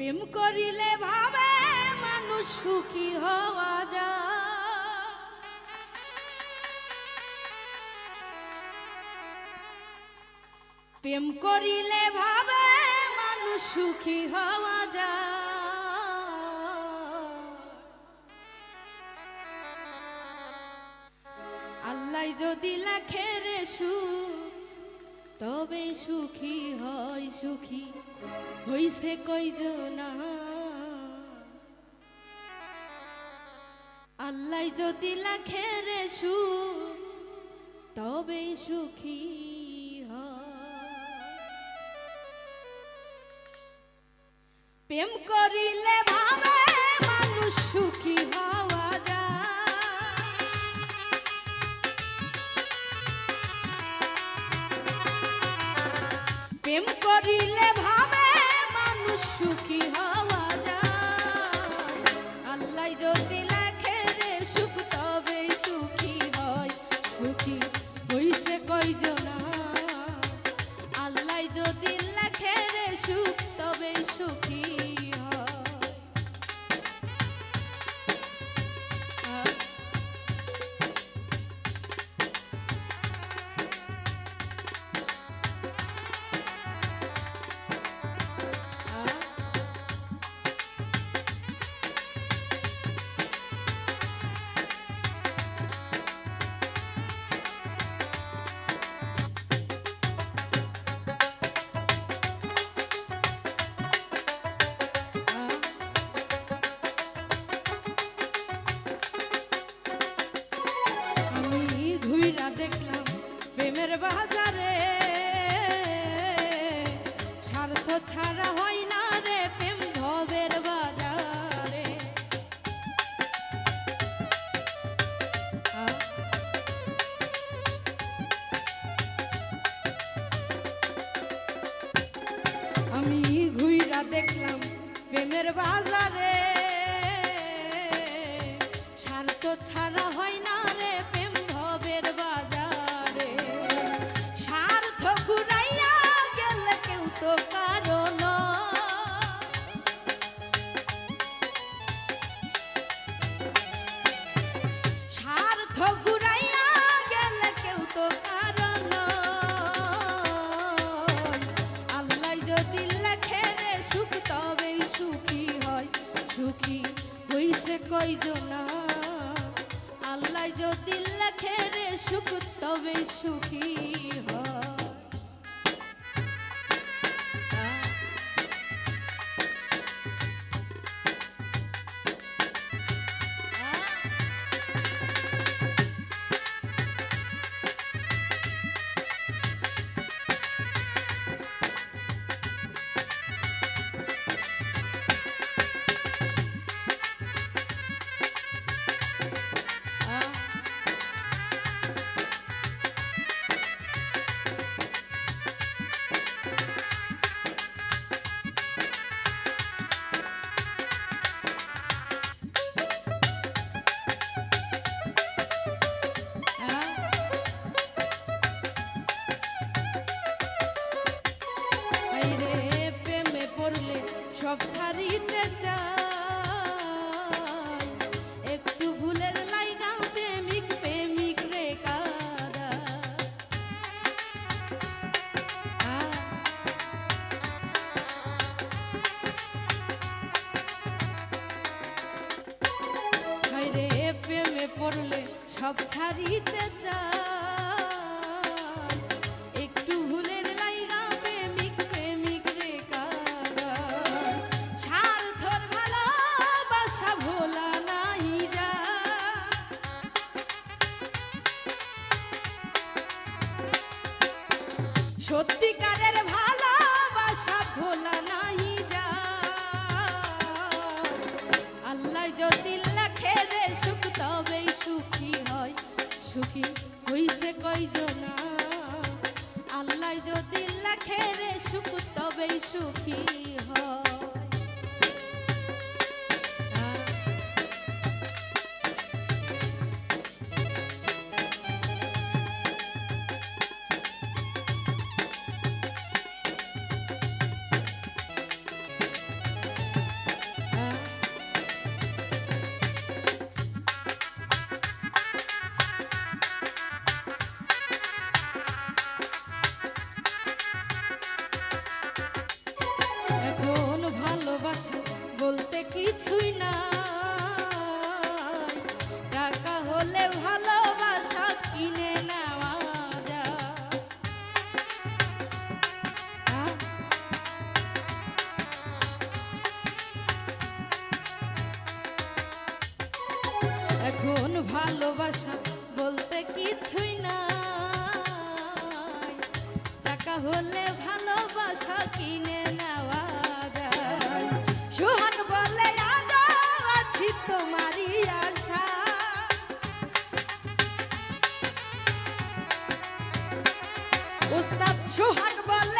প্রেম করিলে ভাবে মানুষ সুখী হওয়া যা প্রেম করিলে ভাবে মানুষ সুখী হওয়া যা আল্লাহ যদি লেখে রে সুখ তবে সুখী হয় সুখী, হইছে কইজনা আল্লাহ যদি লেখে রে সুখ, তবে সুখী হয়। প্রেম করিলে ভাবে মানুষ সুখী হওয়া প্রেম করিলে ভাবে বাজারে হইছে কয়জনা? আল্লাহ যদি লেখে রে সুখ তবে সুখী হয়। ছাড়িতে চাই একটু ভুলের লাইগা প্রেমিক প্রেমিক রে স্বার্থর ভালোবাসা ভোলা নাহি যা। সত্যিকারের ভালোবাসা ভোলা নাহি যা। আল্লাহ যদি লেখে রে সুখ, তবেই সুখী হয়। সুখী হইছে কয়জনা? আল্লাহ যদি লেখে রে সুখ তবেই সুখী হয়। না টাকা হলে ভালোবাসা কিনে নেওয়া এখন ভালোবাসা বলতে কিছুই নাই। টাকা হলে ভালোবাসা কিনে উস্তাদ